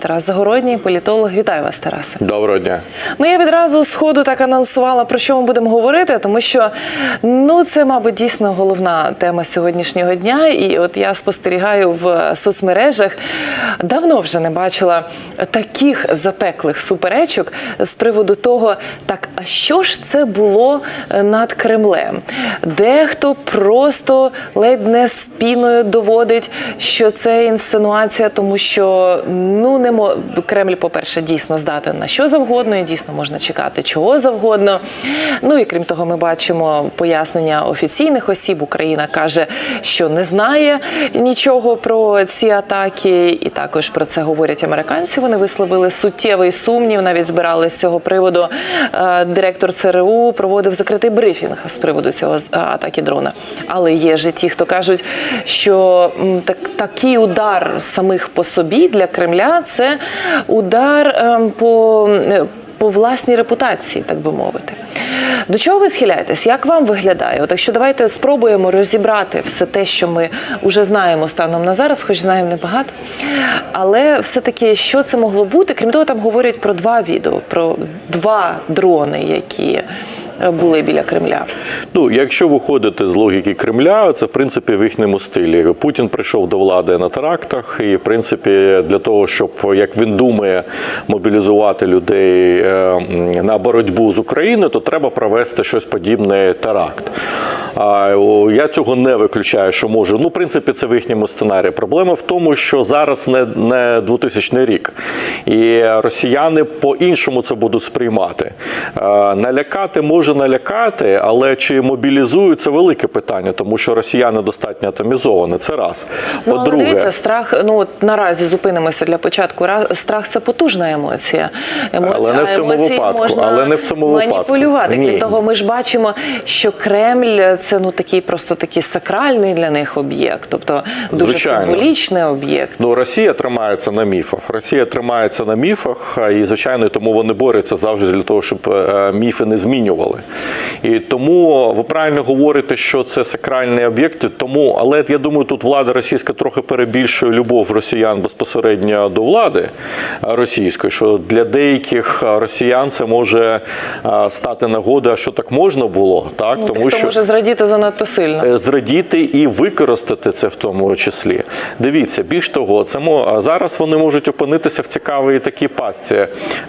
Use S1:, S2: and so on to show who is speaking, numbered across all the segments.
S1: Тарас Загородній, політолог. Вітаю вас, Тарасе.
S2: Доброго дня.
S1: Ну я відразу з ходу так анонсувала про що ми будемо говорити, тому що ну це, мабуть, дійсно головна тема сьогоднішнього дня. І от я спостерігаю в соцмережах. Давно вже не бачила таких запеклих суперечок з приводу того, так а що ж це було над Кремлем? Дехто просто ледь не спіною доводить, що це інсинуація, тому що ну не мо... Кремль, по-перше, дійсно здатен на що завгодно, і дійсно можна чекати чого завгодно. Ну і крім того, ми бачимо пояснення офіційних осіб. Україна каже, що не знає нічого про ці атаки, і також про це говорять американці. Вони висловили суттєвий сумнів. Навіть збирали з цього приводу. Е, Директор ЦРУ проводив закритий брифінг з приводу цього з- атаки дрона. Але є ж і ті, хто кажуть, що так, такий удар самих по собі для Кремля це удар ем, по, е, по власній репутації, так би мовити. До чого ви схиляєтесь? Як вам виглядає? От якщо давайте спробуємо розібрати все те, що ми вже знаємо станом на зараз, хоч знаємо небагато. Але все-таки що це могло бути? Крім того, там говорять про два відео, про два дрони, які були біля Кремля.
S2: Ну, якщо виходити з логіки Кремля, це в принципі в їхньому стилі. Путін прийшов до влади на терактах, і в принципі для того, щоб як він думає мобілізувати людей е, на боротьбу з Україною, то треба провести щось подібне теракт. А я цього не виключаю, що може. Ну, в принципі, це в їхньому сценарії. Проблема в тому, що зараз не, не 2000 рік, і росіяни по-іншому це будуть сприймати. Е, Налякати може налякати, але чи мобілізують це велике питання, тому що росіяни достатньо атомізовані. Це раз.
S1: Ну, але
S2: По-друге,
S1: дивіться, страх. Ну от наразі зупинимося для початку. Ра- Страх це потужна емоція. Емоція
S2: Але не в цьому випадку,
S1: Можна
S2: але не в цьому випадку.
S1: маніпулювати. Крім того, ми ж бачимо, що Кремль це ну такий просто такий сакральний для них об'єкт, тобто дуже
S2: Звичайно.
S1: символічний об'єкт.
S2: Ну, Росія тримається на міфах. Росія тримається на міфах, і звичайно, тому вони борються завжди для того, щоб е, міфи не змінювали. І тому ви правильно говорите, що це сакральний об'єкт. Тому, але я думаю, тут влада російська трохи перебільшує любов росіян безпосередньо до влади російської. Що для деяких росіян це може е, стати нагодою, що так можна було, так
S1: Ну,
S2: тому що
S1: може зрадіти занадто сильно.
S2: е, зрадіти і використати це в тому числі. Дивіться, більш того, це зараз вони можуть опинитися в цікавій такій пастці.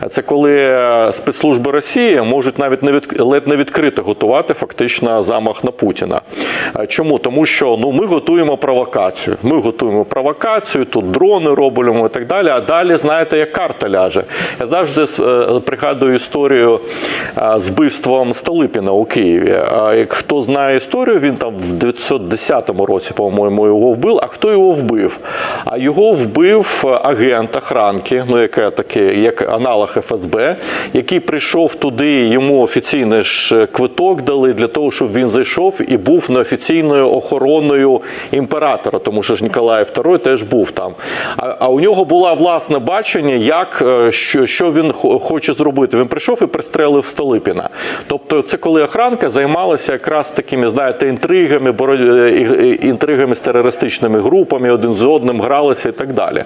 S2: Це коли е, спецслужби Росії можуть навіть не від ледь не відкрито готувати фактично замах на Путіна. Е, Чому? Тому що ну ми готуємо провокацію. Ми готуємо провокацію, тут дрони робимо і так далі. А далі знаєте, як карта ляже. Я завжди е, пригадую історію е, з вбивством Столипіна у Києві. А як хто знає історію, він там в 910 році, по-моєму, його вбив. А хто його вбив? А його вбив агент охранки, ну яке таке, як аналог ФСБ, який прийшов туди, йому офіційний ж квиток дали для того, щоб він зайшов і був неофіційною охороною імператора, тому що ж Ніколай II теж був там. А, а у нього було власне бачення, як е, що, що він хоче зробити. Він прийшов і пристрелив Столипіна. Тобто, це коли охранка займалася якраз такими, знаєте, інтригами, е, інтригами з терористичними групами, один з одним гралися і так далі.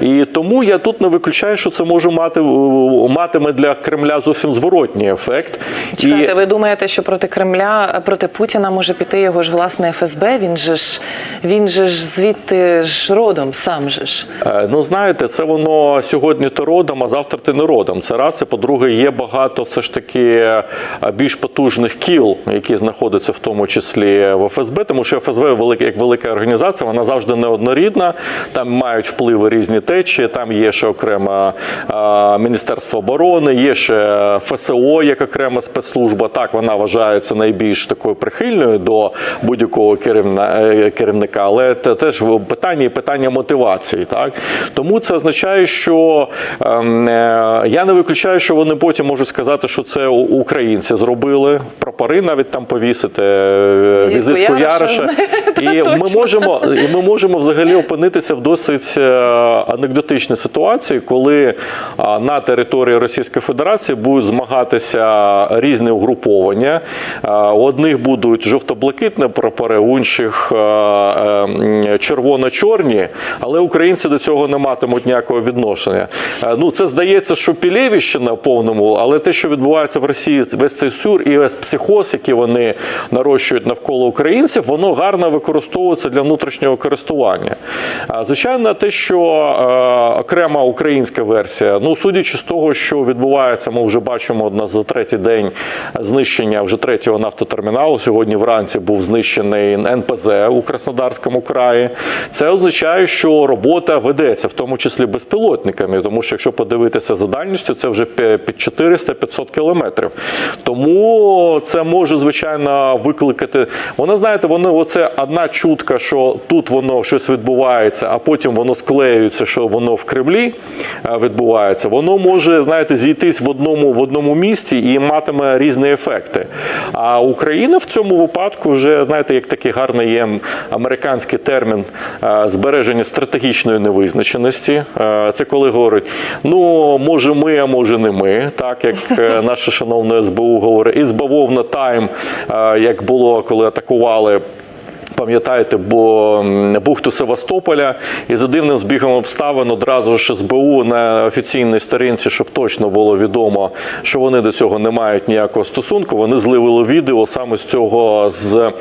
S2: І тому я тут не виключаю, що це може мати матиме для Кремля зовсім зворотній ефект.
S1: Чекайте, ви думаєте, що проти Кремля, проти Путіна може піти його ж власне ФСБ? Він же ж він же ж звідти ж родом, сам же ж.
S2: Е, Ну, знаєте, це воно сьогодні ти родом, а завтра ти не родом. Це раз. І по-друге, є багато все ж таки е, більш потужних кіл, які знаходяться в тому числі в ФСБ, тому що ФСБ велика як велика організація, вона завжди неоднорідна. Там мають впливи різні течії. Там є ще окремо е, Міністерство оборони, є ще ФСО як окрема спецслужба. Так, вона вважається найбільш такою прихильною до будь-якого е, керівника, але це теж питання і питання мотивації. Так тому це означає, що ем, е, я не виключаю, що вони потім можуть сказати, що це українці зробили прапори, навіть там повісити е,
S1: Візитку Яроша.
S2: І ми можемо, і ми можемо взагалі опинитися в досить анекдотичній ситуації, коли на території Російської Федерації будуть змагатися різні угруповання. У одних будуть жовто-блакитні прапори, у інших е, червоно-чорні, але українці до цього не матимуть ніякого відношення. Ну, це здається, що Пілєвіщина повному, але те, що відбувається в Росії, весь цей сюр і весь психоз, який вони нарощують навколо українців, воно гарно використовується для внутрішнього користування. Звичайно, те, що окрема українська версія, ну судячи з того, що відбувається, ми вже бачимо одна за третій день знищення вже третього нафтотерміналу. Сьогодні вранці був знищений НПЗ у Краснодарському краї. Це означає, що робота ведеться, в тому числі безпілотниками, тому що якщо подивитися за дальністю, це вже під 400-500 кілометрів. Тому це може звичайно викликати. Вона знаєте, воно оце одна чутка, що тут воно щось відбувається, а потім воно склеюється, що воно в Кремлі е, відбувається. Воно може знаєте зійтись в одному в одному місці і матиме різні ефекти. А Україна в цьому випадку вже знаєте, як такий гарний є американський термін е, збереження стратегічної невизначеності. Е, Це коли говорить, ну може ми, а може не ми, так як е, наше шановне СБУ говорить, і збавовна тайм, як було, коли атакували. Пам'ятаєте, бо бухту Севастополя і за дивним збігом обставин одразу ж СБУ на офіційній сторінці, щоб точно було відомо, що вони до цього не мають ніякого стосунку. Вони зливили відео саме з цього з,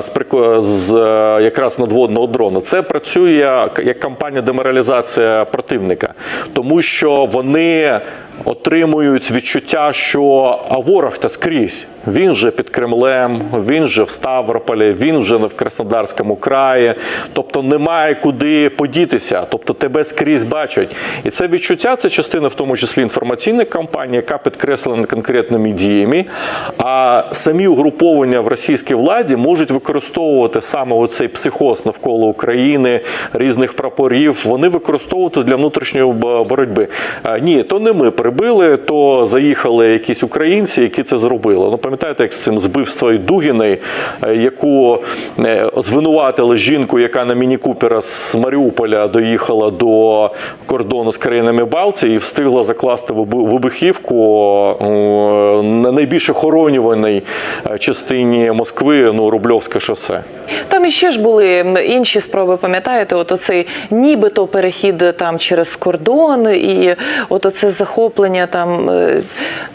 S2: з, з е, якраз надводного дрона. Це працює як кампанія деморалізація противника, тому що вони отримують відчуття, що ворог та скрізь. Він же під Кремлем, він же в Ставрополі, він вже в Краснодарському краї. Тобто немає куди подітися. Тобто тебе скрізь бачать. І це відчуття це частина, в тому числі інформаційної кампанії, яка підкреслена конкретними діями. А самі угруповання в російській владі можуть використовувати саме оцей психоз навколо України, різних прапорів. Вони використовувати для внутрішньої боротьби. А, Ні, то не ми прибили, то заїхали якісь українці, які це зробили. Ну пам'ятаєте, як з цим збивством Дугіної, е, яку е, звинуватили жінку, яка на міні-купера з Маріуполя доїхала до кордону з країнами Балтії і встигла закласти вибухівку е, на найбільш охоронюваній частині Москви, ну Рубльовське шосе.
S1: Там іще ж були інші спроби, пам'ятаєте, от оцей нібито перехід там через кордон, і от оце захоплення там е,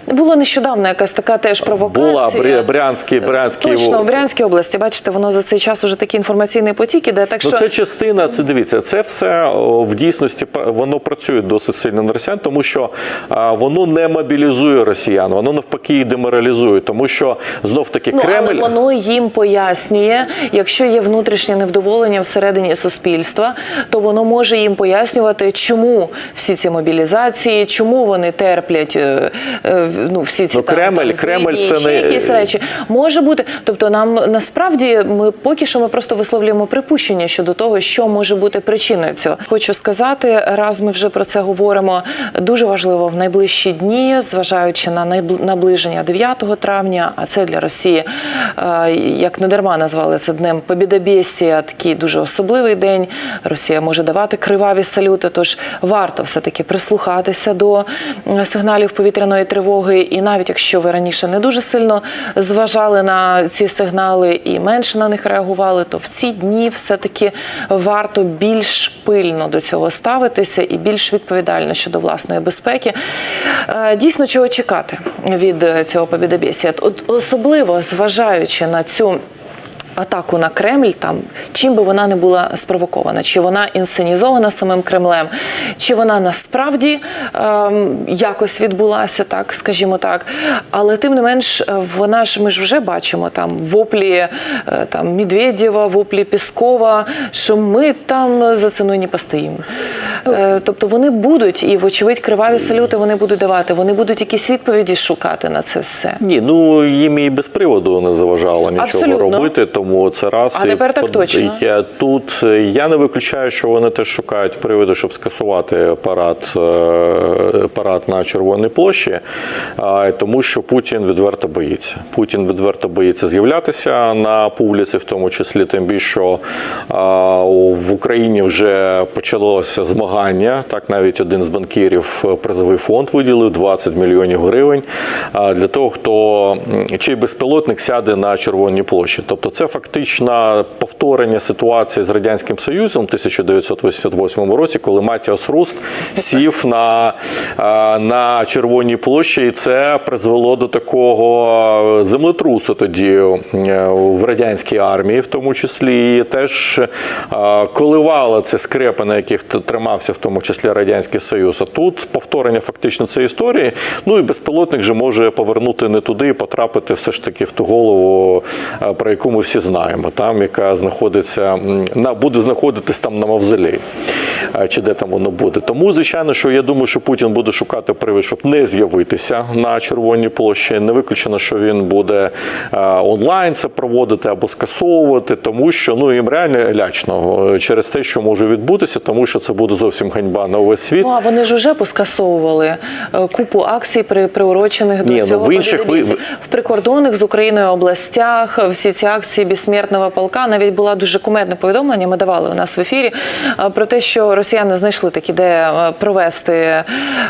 S1: було нещодавно якась така теж провокація.
S2: Була Бря- Брянський, Брянський
S1: Точно, в Брянській області, бачите, воно за цей час уже такий інформаційний потік іде. Так що
S2: Ну, це частина, це дивіться, це все в дійсності воно працює досить сильно на росіян, тому що воно не мобілізує росіян, воно навпаки їх деморалізує, тому що знов таки
S1: Ну,
S2: Кремль.
S1: але воно їм пояснює, якщо є внутрішнє невдоволення всередині суспільства, то воно може їм пояснювати, чому всі ці мобілізації, чому вони терплять е, е, ну, всі ці
S2: Ну,
S1: там,
S2: Кремль-
S1: там,
S2: Кремль це
S1: ще
S2: не-
S1: якісь речі. Може бути. Тобто, нам насправді ми поки що ми просто висловлюємо припущення щодо того, що може бути причиною цього. Хочу сказати, раз ми вже про це говоримо, дуже важливо в найближчі дні, зважаючи на наближення 9 травня, а це для Росії, е, як не дарма назвали це днем Побєдобєсія, такий дуже особливий день. Росія може давати криваві салюти, тож варто все-таки прислухатися до сигналів повітряної тривоги. І навіть якщо ви раніше не дуже сильно зважали на ці сигнали і менше на них реагували, то в ці дні все-таки варто більш пильно до цього ставитися і більш відповідально щодо власної безпеки. Е, Дійсно, чого чекати від цього побідобєсія? Особливо зважаючи на цю атаку на Кремль, там чим би вона не була спровокована, чи вона інсценізована самим Кремлем, чи вона насправді ем, якось відбулася, так скажімо так. Але тим не менш, е, вона ж ми ж вже бачимо там воплі е, там Медведєва, воплі Піскова, що ми там за ціною не постоїмо. Е, Тобто вони будуть, і вочевидь, криваві салюти вони будуть давати. Вони будуть якісь відповіді шукати на це все.
S2: Ні, ну їм і без приводу не заважало нічого
S1: Абсолютно.
S2: робити, тому це раз.
S1: А
S2: І
S1: тепер так
S2: под-
S1: точно.
S2: Я, тут е, я не виключаю, що вони теж шукають приводу, щоб скасувати парад, е, парад на Червоній площі, тому що Путін відверто боїться. Путін відверто боїться з'являтися на публіці, в тому числі тим більше, що в Україні вже почалося змагання змагання. Так, навіть один з банкірів е, призовий фонд виділив 20 мільйонів гривень для того, хто чий безпілотник сяде на Червоній площі. Тобто, це фактично повторення ситуації з радянським Союзом в 1988 році, коли Матіас Руст сів на, на Червоній площі, і це призвело до такого землетрусу тоді е, в радянській армії, в тому числі і теж е, коливало це скрепи, на яких т- тримався в тому числі радянський Союз. А тут повторення фактично цієї історії. Ну і безпілотник же може повернути не туди і потрапити все ж таки в ту голову, е, про яку ми всі знаємо, там яка знаходиться на буде знаходитись там на мавзолеї, е, чи де там воно буде. Тому звичайно, що я думаю, що Путін буде шукати привід, щоб не з'явитися на червоній площі. Не виключено, що він буде е, онлайн це проводити або скасовувати, тому що ну їм реально лячно через те, що може відбутися, тому що це буде зовсім ганьба на увесь світ.
S1: Ну а вони ж уже поскасовували е, купу акцій, при приурочених до
S2: Ні, ну,
S1: цього.
S2: в інших ви-
S1: в прикордонних з Україною областях всі ці акції безсмертного полка. Навіть була дуже кумедне повідомлення. Ми давали у нас в ефірі е, про те, що росіяни знайшли таки, де е, провести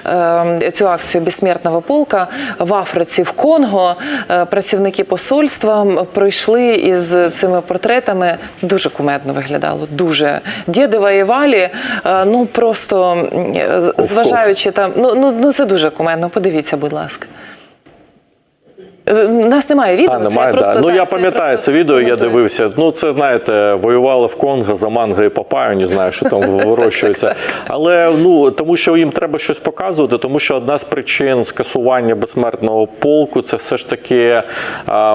S1: е, цю акцію безсмертного полка в Африці, в Конго. Е, Працівники посольства пройшли із цими портретами. Дуже кумедно виглядало. Дуже діди воювали. е, Ну просто зважаючи там, ну ну ну це дуже кумедно. Подивіться, будь ласка. У нас немає відео.
S2: А,
S1: це
S2: немає,
S1: я просто.
S2: Ну
S1: так,
S2: я
S1: це
S2: пам'ятаю це відео, я дивився. Ну це знаєте, воювали в Конго за манго і папаю, не знаю, що там вирощується. Але ну тому, що їм треба щось показувати, тому що одна з причин скасування безсмертного полку це все ж таки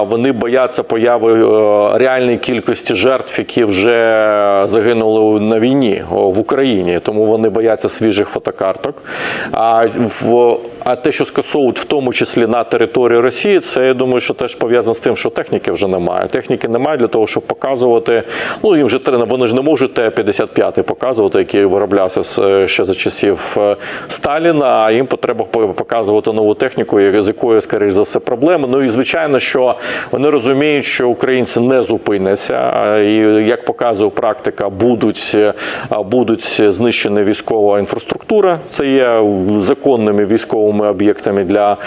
S2: вони бояться появи е, реальної кількості жертв, які вже загинули на війні в Україні. Тому вони бояться свіжих фотокарток. А в а те, що скасовують в тому числі на території Росії, це я думаю, що теж пов'язано з тим, що техніки вже немає. Техніки немає для того, щоб показувати. Ну їм вже треба, вони ж не можуть Т-55 показувати, який вироблявся з- ще за часів е, Сталіна. А їм потреба по- показувати нову техніку, з якою, скоріш за все, проблеми. Ну і звичайно, що вони розуміють, що українці не зупиняться. І як показує практика, будуть, е, будуть знищена військова інфраструктура. Це є законними військовими об'єктами для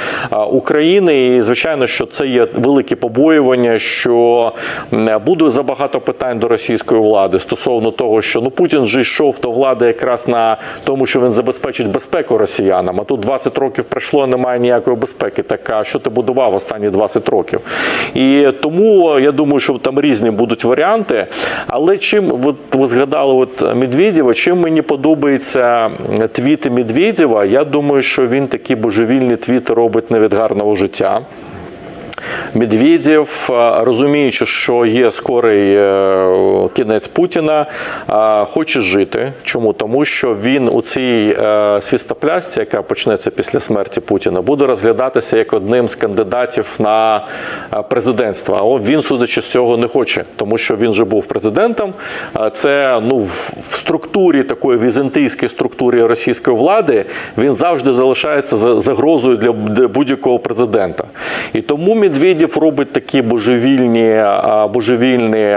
S2: України. І звичайно, що це є велике побоювання, що м, буде забагато питань до російської влади стосовно того, що ну Путін же йшов до влади якраз на тому, що він забезпечить безпеку росіянам. А тут 20 років пройшло, немає ніякої безпеки. Так а що ти будував останні 20 років? І тому я думаю, що там різні будуть варіанти. Але чим от ви згадали от Медведєва, чим мені подобається твіти Медведєва, я думаю, що він такі божевільні твіти робить не від гарного життя. Медведєв, розуміючи, що є скорий е, кінець Путіна, хоче жити. Чому? Тому що він у цій е, свістоплясті, яка почнеться після смерті Путіна, буде розглядатися як одним з кандидатів на е, президентство. А він, судячи з цього, не хоче, тому що він вже був президентом. Це ну в структурі такої візантийської структурі російської влади він завжди залишається за- загрозою для будь-якого президента. І тому Медведєв робить такі божевільні, божевільні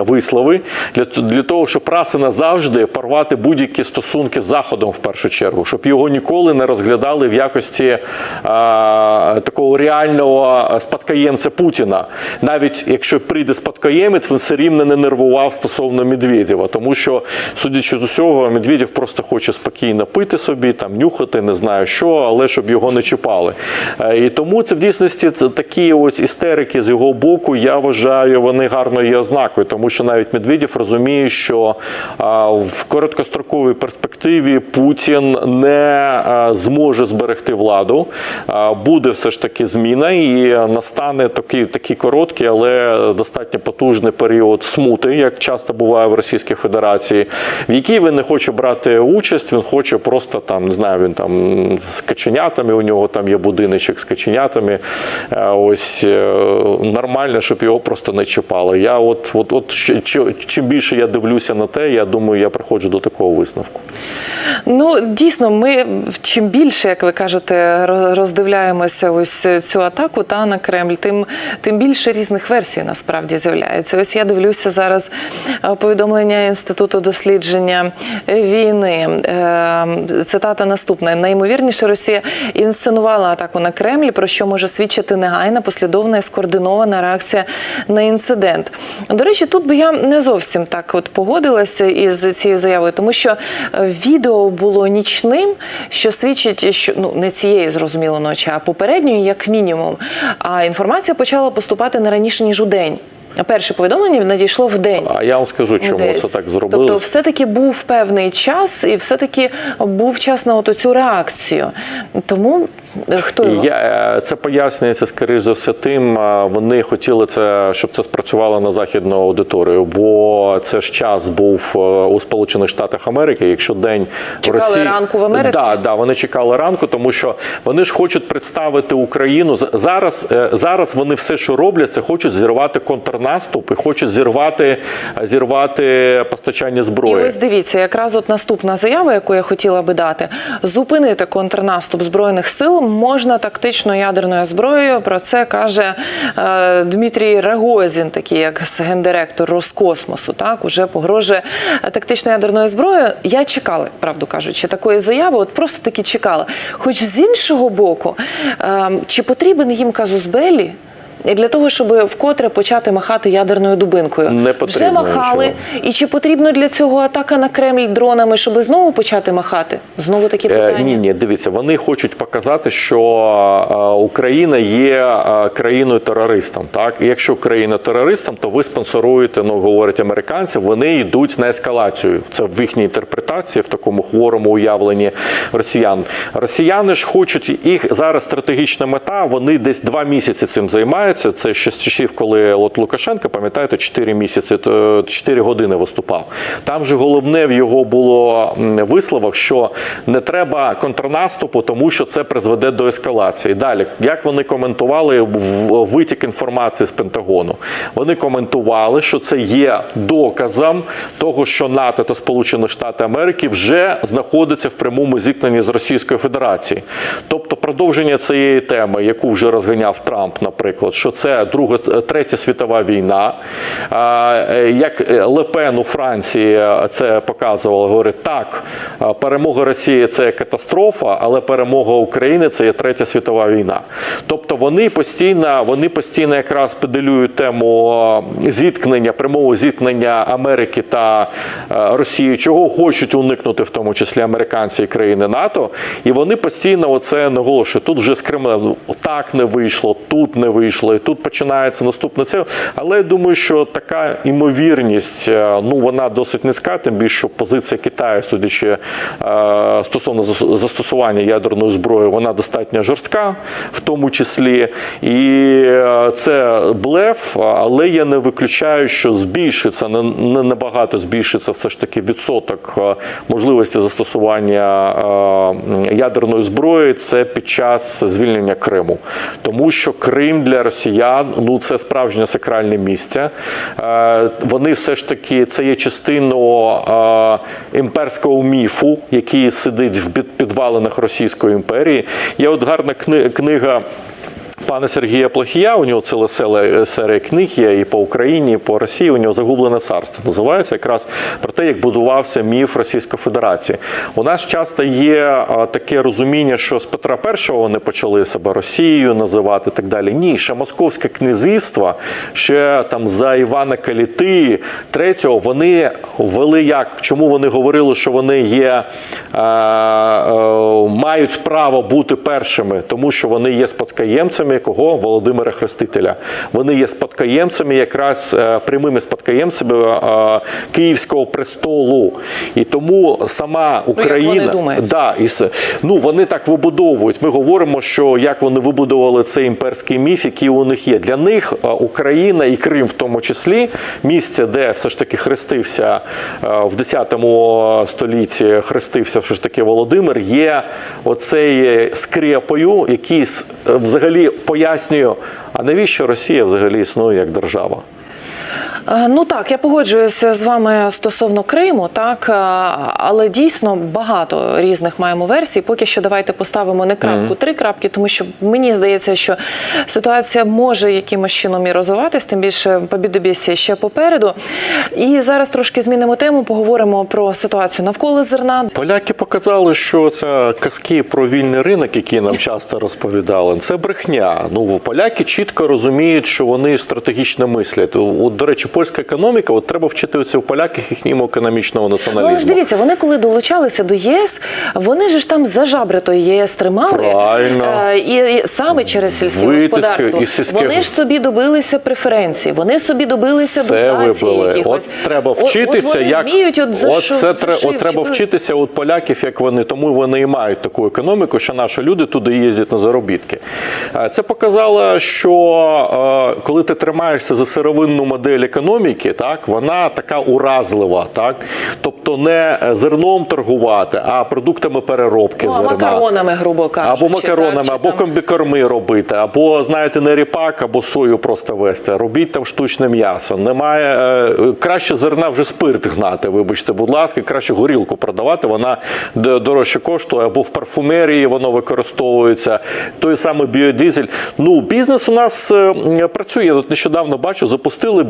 S2: вислови для, для того, щоб раз і назавжди порвати будь-які стосунки з Заходом в першу чергу, щоб його ніколи не розглядали в якості а, такого реального спадкоємця Путіна. Навіть якщо прийде спадкоємець, він все рівно не нервував стосовно Медведєва, тому що, судячи з усього, Медведєв просто хоче спокійно пити собі, там нюхати, не знаю що, але щоб його не чіпали. Е, І тому це в дійсності це такі ось істерики з його боку. Я вважаю, вони гарно є ознакою, тому що навіть Медведєв розуміє, що в короткостроковій перспективі Путін не зможе зберегти владу. Буде все ж таки зміна, і настане такий, такий короткий, але достатньо потужний період смути, як часто буває в Російській Федерації, в якій він не хоче брати участь. Він хоче просто там, не знаю, він там з каченятами. У нього там є будиночок з каченятами. Ось е, нормально, щоб його просто не чіпали. Я от, от, от чим більше я дивлюся на те, я думаю, я приходжу до такого висновку.
S1: Ну дійсно, ми чим більше, як ви кажете, роздивляємося ось цю атаку та на Кремль, тим тим більше різних версій насправді з'являється. Ось я дивлюся зараз е, повідомлення інституту дослідження війни. Е, Цитата наступна: найімовірніше, Росія інсценувала атаку на Кремль, про що може свідчити негайна, послідовна і скоординована реакція на інцидент. До речі, тут би я не зовсім так от погодилася із цією заявою, тому що е, відео було нічним, що свідчить, що ну не цієї зрозуміло ночі, а попередньої, як мінімум. А інформація почала поступати не раніше ніж у день. Перше повідомлення надійшло в день.
S2: А я вам скажу, чому
S1: Десь.
S2: це так зробили.
S1: Тобто, все-таки був певний час, і все-таки був час на от цю реакцію. Тому хто його?
S2: Я, е, це пояснюється, скоріш за все, тим, вони хотіли це, щоб це спрацювало на західну аудиторію, бо це ж час був е, у Сполучених Штатах Америки. Якщо день
S1: Чекали
S2: в Росії
S1: ранку в Америці?
S2: Да, да, вони чекали ранку, тому що вони ж хочуть представити Україну. Зараз, е, зараз вони все, що роблять, це хочуть зірвати контрнаступ і хочуть зірвати, зірвати постачання
S1: І
S2: зброї.
S1: ось дивіться, якраз от наступна заява, яку я хотіла би дати: зупинити контрнаступ збройних сил можна тактично ядерною зброєю. Про це каже е, Дмитрій Рагозін, такий як гендиректор Роскосмосу. Так уже погрожує тактичною ядерною зброєю. Я чекала, правду кажучи, такої заяви. От просто таки чекала. Хоч з іншого боку, е, чи потрібен їм казус Беллі? Для того щоб вкотре почати махати ядерною дубинкою,
S2: Не
S1: вже махали,
S2: нічого.
S1: і чи потрібно для цього атака на Кремль дронами, щоб знову почати махати? Знову такі
S2: Е. Ні, ні, дивіться, вони хочуть показати, що е, Україна є е, країною терористом. Так, і якщо країна терористом, то ви спонсоруєте, ну говорять американці, вони йдуть на ескалацію. Це в їхній інтерпретації, в такому хворому уявленні росіян. Росіяни ж хочуть їх зараз стратегічна мета. Вони десь два місяці цим займаються. Це ще з часів, коли от Лукашенко, пам'ятаєте, 4 місяці, то 4 години виступав. Там же головне в його було м, висловах, що не треба контрнаступу, тому що це призведе до ескалації. Далі, як вони коментували витік інформації з Пентагону? Вони коментували, що це є доказом того, що НАТО та Сполучені Штати Америки вже знаходяться в прямому зіткненні з Російською Федерацією. Тобто продовження цієї теми, яку вже розганяв Трамп, наприклад, що це друга третя світова війна. Е, Як е, Лепен у Франції е, це показувало, говорить, так, перемога Росії це катастрофа, але перемога України це є третя світова війна. Тобто вони постійно, вони постійно якраз педалюють тему зіткнення, прямого зіткнення Америки та Росії, чого хочуть уникнути, в тому числі американці і країни НАТО. І вони постійно оце наголошують. Тут вже з Кремля ну, так не вийшло, тут не вийшло, і тут починається наступне це. Але я думаю, що така імовірність, е, ну вона досить низька, тим більше що позиція Китаю, судячи е, стосовно застосування ядерної зброї, вона достатньо жорстка, в тому числі. І е, це блеф, але я не виключаю, що збільшиться не, набагато збільшиться все ж таки відсоток можливості застосування ядерної зброї. Це під час звільнення Криму, тому що Крим для росіян ну це справжнє сакральне місце. Е, Вони все ж таки це є частиною е, імперського міфу, який сидить в під- підвалинах Російської імперії. Є от гарна книга. Пана Сергія Плохія, у нього ціла серія книг є і по Україні, і по Росії. У нього загублене царство називається якраз про те, як будувався міф Російської Федерації. У нас часто є таке розуміння, що з Петра І вони почали себе Росією називати і так далі. Ні, ще Московське князівство, ще там за Івана Каліти, третього, вони вели як? Чому вони говорили, що вони є, е, е, мають право бути першими, тому що вони є спадкоємцями кого? Володимира Хрестителя. Вони є спадкоємцями, якраз е, прямими спадкоємцями е, Київського престолу. І тому сама Україна
S1: вони думають.
S2: Да, і ну вони так вибудовують. Ми говоримо, що як вони вибудували цей імперський міф, який у них є. Для них е, Україна і Крим, в тому числі, місце, де все ж таки хрестився в 10 столітті, хрестився все ж таки Володимир, є оцею скрепою, який взагалі пояснюю, а навіщо Росія взагалі існує як держава?
S1: Е, Ну так, я погоджуюся з вами стосовно Криму, так е, але дійсно багато різних маємо версій. Поки що давайте поставимо не крапку, три крапки, тому що мені здається, що ситуація може якимось чином і розвиватись, тим більше побідобєсія ще попереду. І зараз трошки змінимо тему, поговоримо про ситуацію навколо зерна.
S2: Поляки показали, що це казки про вільний ринок, які нам часто розповідали, це брехня. Ну поляки чітко розуміють, що вони стратегічно мислять. От, до речі, польська економіка, от треба вчитися у поляках їхньому економічного
S1: Ну, але ж дивіться, вони коли долучалися до ЄС, вони ж там за жабри той ЄС тримали.
S2: Правильно.
S1: Е, І, і саме через сільське
S2: Витиски
S1: господарство.
S2: із сільських-
S1: Вони ж собі добилися преференцій, вони собі добилися
S2: вибили.
S1: якихось.
S2: От треба вчитися,
S1: от, вони
S2: як
S1: вміють, от, за
S2: от це тре- от треба вчитися от поляків, як вони тому вони і мають таку економіку, що наші люди туди їздять на заробітки. Е, Це показало, що е, коли ти тримаєшся за сировинну модель економіки, так вона така уразлива, так тобто не зерном торгувати, а продуктами переробки
S1: Ну,
S2: зерна.
S1: макаронами, грубо кажучи.
S2: Або макаронами,
S1: так,
S2: або комбікорми робити, або знаєте, не ріпак, або сою просто вести. Робіть там штучне м'ясо. Немає е, краще зерна вже спирт гнати. Вибачте, будь ласка, краще горілку продавати. Вона дорожче коштує, або в парфумерії воно використовується. Той самий біодизель. Ну, бізнес у нас е, працює. Я От нещодавно бачу, запустили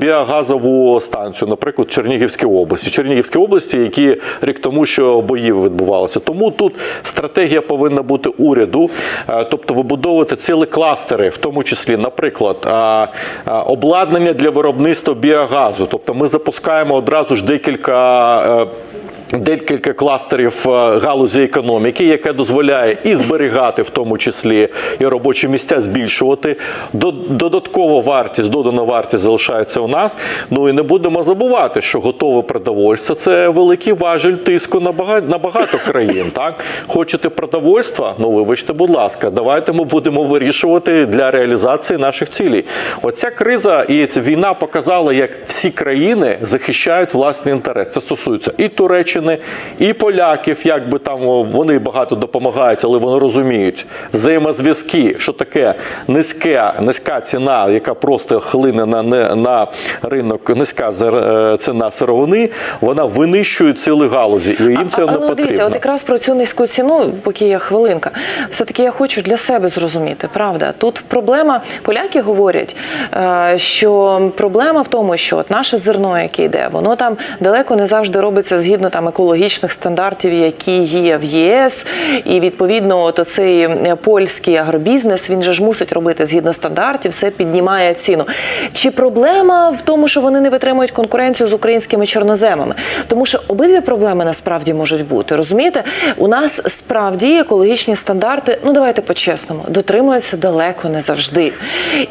S2: біогазову станцію, наприклад, Чернігівській області. Чернігівській області, які рік тому, що бої відбувалися. Тому тут стратегія повинна бути уряду, е, тобто вибудовувати цілі кластери, в тому числі, наприклад, а, а, обладнання для виробництва біогазу. Тобто ми запускаємо одразу ж декілька. Декілька кластерів е, галузі економіки, яке дозволяє і зберігати, в тому числі і робочі місця збільшувати. До- Додаткова вартість, додана вартість залишається у нас. Ну і не будемо забувати, що готове продовольство це великий важель тиску на багато, на багато країн. Так хочете продовольства? Ну вибачте, будь ласка, давайте ми будемо вирішувати для реалізації наших цілей. Оця криза і ця війна показала, як всі країни захищають власний інтерес. Це стосується і Туреччини, і поляків, як би там вони багато допомагають, але вони розуміють взаємозв'язки, що таке низьке, низька ціна, яка просто хлине на, на ринок, низька е, ціна сировини, вона винищує цілі галузі, і їм це
S1: А-
S2: не потрібно.
S1: дивіться, от якраз про цю низьку ціну, поки є хвилинка, все-таки я хочу для себе зрозуміти, правда. Тут проблема, поляки говорять, е, що проблема в тому, що от наше зерно, яке йде, воно там далеко не завжди робиться згідно там екологічних стандартів, які є в ЄС. І відповідно, от оцей е, польський агробізнес, він же ж мусить робити згідно стандартів, все піднімає ціну. Чи проблема в тому, що вони не витримують конкуренцію з українськими чорноземами? Тому що обидві проблеми насправді можуть бути. Розумієте, у нас справді екологічні стандарти, ну давайте по-чесному, дотримуються далеко не завжди.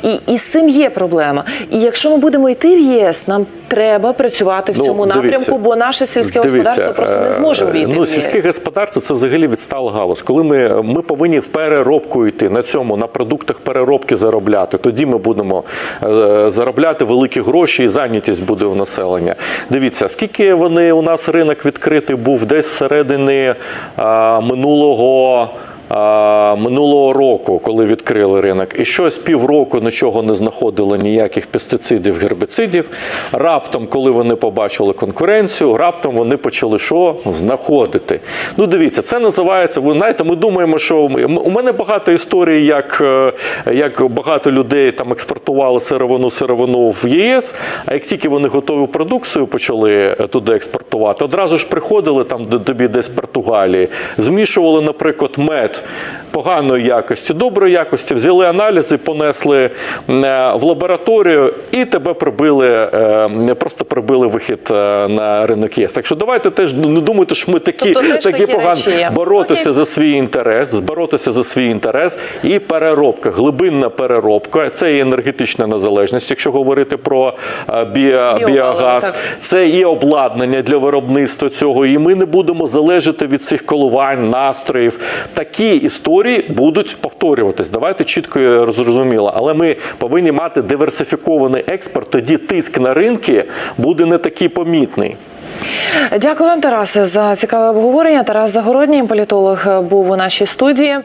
S1: І, і з цим є проблема. І якщо ми будемо йти в ЄС, нам треба працювати в
S2: Ну,
S1: цьому
S2: дивіться,
S1: напрямку, бо наше сільське
S2: Дивіться,
S1: господарство просто не зможе
S2: війти.
S1: увійти
S2: Ну, сільське господарство це взагалі відстала галузь. Коли ми, ми повинні в переробку йти на цьому, на продуктах переробки заробляти, тоді ми будемо е, заробляти великі гроші і зайнятість буде у населення. Дивіться, скільки вони у нас ринок відкритий був десь середини а, минулого. Минулого року, коли відкрили ринок, і щось півроку нічого не знаходили ніяких пестицидів, гербіцидів. Раптом, коли вони побачили конкуренцію, раптом вони почали що знаходити. Ну, дивіться, це називається. Ви знаєте, ми думаємо, що у мене багато історій, як, е, як багато людей там експортували сировину сировину в ЄС. А як тільки вони готову продукцію почали е, туди експортувати, одразу ж приходили там до тобі десь Португалії, змішували, наприклад, мед life поганої якості, доброї якості, взяли аналізи, понесли е, в лабораторію і тебе прибили, е, просто прибили вихід е, на ринок ЄС. Так що давайте теж не думайте, що ми такі,
S1: Тобто
S2: такі
S1: такі
S2: погані. Боротися
S1: Окей.
S2: за свій інтерес, боротися за свій інтерес і переробка, глибинна переробка. Це і енергетична незалежність, якщо говорити про біо, біогаз.
S1: так.
S2: Це і обладнання для виробництва цього, і ми не будемо залежати від цих коливань, настроїв. Такі історії будуть повторюватись. Давайте чітко зрозуміло. Але ми повинні мати диверсифікований експорт. Тоді тиск на ринки буде не такий помітний.
S1: Дякую вам, Тарасе, за цікаве обговорення. Тарас Загородній, політолог, був у нашій студії.